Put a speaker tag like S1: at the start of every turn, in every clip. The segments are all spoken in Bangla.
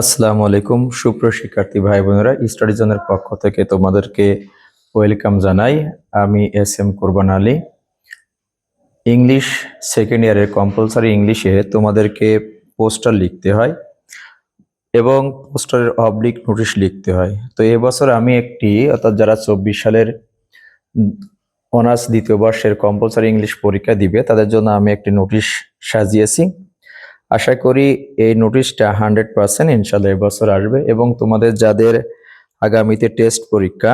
S1: আসসালামু আলাইকুম, সুপ্রিয় শিক্ষার্থী ভাই বোনেরা স্টাডি জোনের পক্ষ থেকে তোমাদেরকে ওয়েলকাম জানাই। আমি S M Korban Ali. English second ইয়ারের কম্পালসারি ইংলিশে তোমাদেরকে পোস্টার লিখতে হয় এবং পোস্টারের অবলিক নোটিশ লিখতে হয়। তো এবছর আমি একটি, অর্থাৎ যারা চব্বিশ সালের অনার্স দ্বিতীয় বর্ষের কম্পালসারি ইংলিশ পরীক্ষা দিবে, তাদের জন্য আমি একটি নোটিশ সাজিয়েছি। আশা করি এই নোটিশটা হান্ড্রেড পার্সেন্ট ইনশাল্লাহ এবছর আসবে এবং তোমাদের যাদের আগামীতে টেস্ট পরীক্ষা,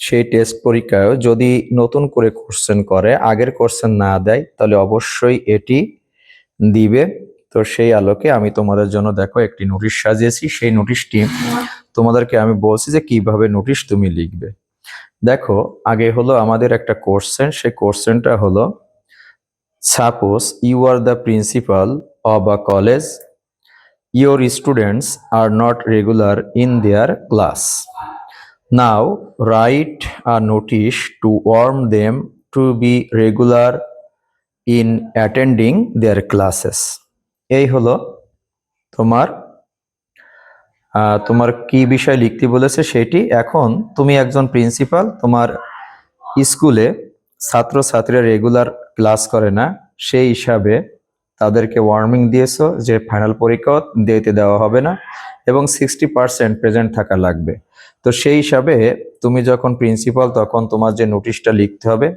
S1: সেই টেস্ট পরীক্ষায় যদি নতুন করে কোশ্চেন করে, আগের কোশ্চেন না দেয়, তাহলে অবশ্যই এটি দিবে। তো সেই আলোকে আমি তোমাদের জন্য দেখো একটি নোটিশ সাজিয়েছি। সেই নোটিশটি তোমাদেরকে আমি বলছি যে কীভাবে নোটিশ তুমি লিখবে। দেখো, আগে হলো আমাদের একটা কোশ্চেন সেই কোশ্চেনটা হলো suppose you are the principal of a college, your students are not regular in their class. Now, write a notice to warn them to be regular in attending their classes. এই হলো তোমার তোমার কি বিষয় লিখতে বলেছে সেটি এখন তুমি একজন প্রিন্সিপাল তোমার স্কুলে ছাত্রছাত্রীরা রেগুলার ক্লাস করে না সেই হিসাবে তাদেরকে ওয়ার্মিং দিয়েছ যে ফাইনাল পরীক্ষা দিতে দেওয়া হবে না এবং সিক্সটি পার্সেন্ট প্রেজেন্ট থাকা লাগবে। তো সেই হিসাবে তুমি যখন প্রিন্সিপাল তখন তোমার যে নোটিশটা লিখতে হবে,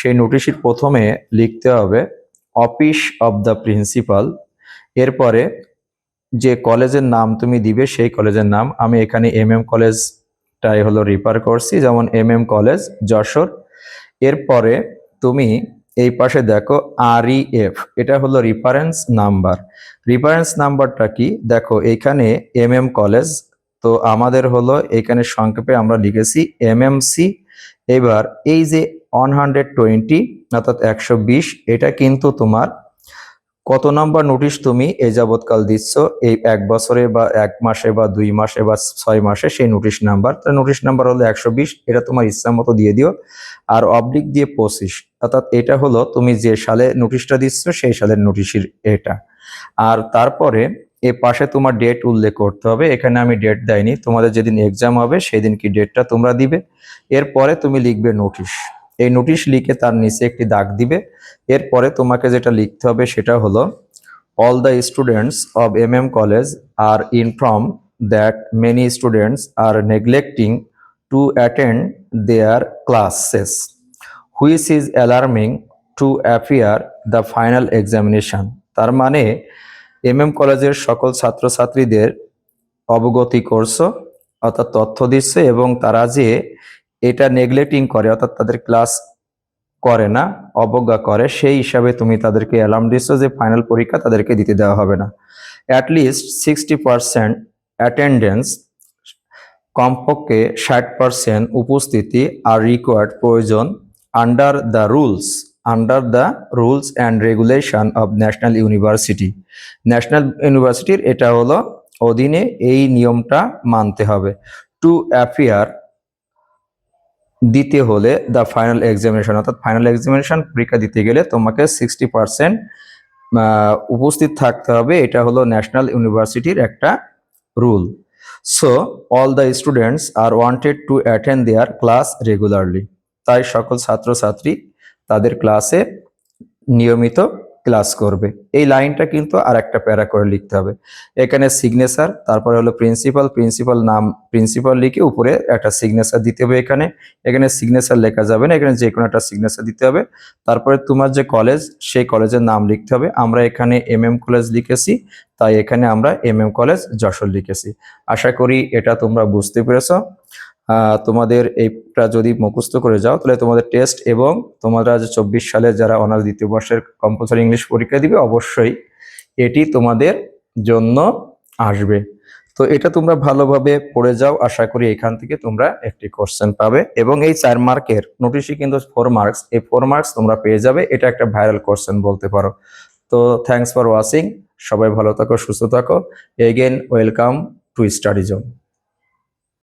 S1: সেই নোটিশের প্রথমে লিখতে হবে অফিস অফ দ্য প্রিন্সিপাল এরপরে যে কলেজের নাম তুমি দিবে, সেই কলেজের নাম। আমি এখানে এম এম কলেজটাই হলো রিপার করছি, যেমন এম এম কলেজ, যশোর। এরপরে তুমি এই পাশে দেখো আর এফ এটা হলো রিফারেন্স নাম্বার রেফারেন্স নাম্বারটা কি? দেখো, এখানে এম এম কলেজ তো আমাদের হলো এখানে সংক্ষেপে আমরা লিখেছি এম এম সি এবার এই যে ওয়ান হান্ড্রেড টোয়েন্টি অর্থাৎ একশো বিশ, এটা কিন্তু তোমার কত নাম্বার নোটিশ তুমি এই যাবৎকাল দিচ্ছ? এই এক বছরে বা এক মাসে বা দুই মাসে বা ছয় মাসে সেই নোটিশ নাম্বার। তো নোটিশ নাম্বার হলো একশো বিশ, এটা তোমার ইচ্ছা মতো দিয়ে দিও। আর অবলিক দিয়ে পঁচিশ, অর্থাৎ এটা হলো তুমি যে সালে নোটিশটা দিচ্ছ, সেই সালের নোটিশের এটা। আর তারপরে এ পাশে তোমার ডেট উল্লেখ করতে হবে, এখানে আমি ডেট দেয়নি তোমাদের যেদিন এক্সাম হবে, সেদিন কি ডেটটা তোমরা দিবে। এরপরে তুমি লিখবে নোটিশ। এই নোটিশ লিখে তার নিচে একটি দাগ দিবে। এরপরে তোমাকে যেটা লিখতে হবে সেটা হলো all the students of M M college are inform that many students are neglecting to attend their classes which is alarming to appear the final examination তার মানে এম এম কলেজের সকল ছাত্রছাত্রীদের অবগতি করছ, অর্থাৎ তথ্য দিচ্ছে এবং তারা যে এটা নেগলেক্টিং করে, অর্থাৎ তাদের ক্লাস করে না, অবজ্ঞা করে, সেই হিসাবে তুমি তাদেরকে অ্যালার্ম দিচ্ছ যে ফাইনাল পরীক্ষা তাদেরকে দিতে দেওয়া হবে না। অ্যাটলিস্ট সিক্সটি পার্সেন্ট অ্যাটেন্ডেন্স কমপক্ষে ষাট পার্সেন্ট উপস্থিতি আর রিকোয়ার্ড প্রয়োজন under the rules under the rules and regulation of national university national ইউনিভার্সিটির এটা হলো অধীনে এই নিয়মটা মানতে হবে। টু অ্যাফিয়ার দিতে হলে দ্য ফাইনাল এক্সামিনেশন অর্থাৎ ফাইনাল এক্সামিনেশন পরীক্ষা দিতে গেলে তোমাকে সিক্সটি পার্সেন্ট উপস্থিত থাকতে হবে। এটা হলো ন্যাশনাল ইউনিভার্সিটির একটা rule so all the students are wanted to attend their class regularly তাই সকল ছাত্রছাত্রী তাদের ক্লাসে নিয়মিত ক্লাস করবে। এই লাইনটা কিন্তু আর একটা প্যারা করে লিখতে হবে। এখানে সিগনেচার তারপরে হলো প্রিন্সিপাল প্রিন্সিপাল নাম প্রিন্সিপাল লিখে উপরে একটা সিগনেচার দিতে হবে এখানে। এখানে সিগনেচার লেখা যাবে না, এখানে যে কোনো একটা সিগনেচার দিতে হবে। তারপরে তোমার যে কলেজ সেই কলেজের নাম লিখতে হবে। আমরা এখানে এম এম কলেজ লিখেছি, তাই এখানে আমরা এম এম কলেজ যশোর লিখেছি। আশা করি এটা তোমরা বুঝতে পেরেছ। তোমাদের এইটা যদি মুখস্থ করে যাও, তাহলে তোমাদের টেস্ট এবং তোমরা যে চব্বিশ সালে যারা অনার্স দ্বিতীয় বর্ষের কম্পালসারি ইংলিশ পরীক্ষা দিবে, অবশ্যই এটি তোমাদের জন্য আসবে। তো এটা তোমরা ভালোভাবে পড়ে যাও, আশা করি এখান থেকে তোমরা একটি কোশ্চেন পাবে। এবং এই চার মার্কের নোটিশই কিন্তু ফোর মার্কস এই ফোর মার্কস তোমরা পেয়ে যাবে। এটা একটা ভাইরাল কোশ্চেন বলতে পারো। তো থ্যাংকস ফর ওয়াচিং সবাই ভালো থাকো, সুস্থ থাকো। Again welcome to study zone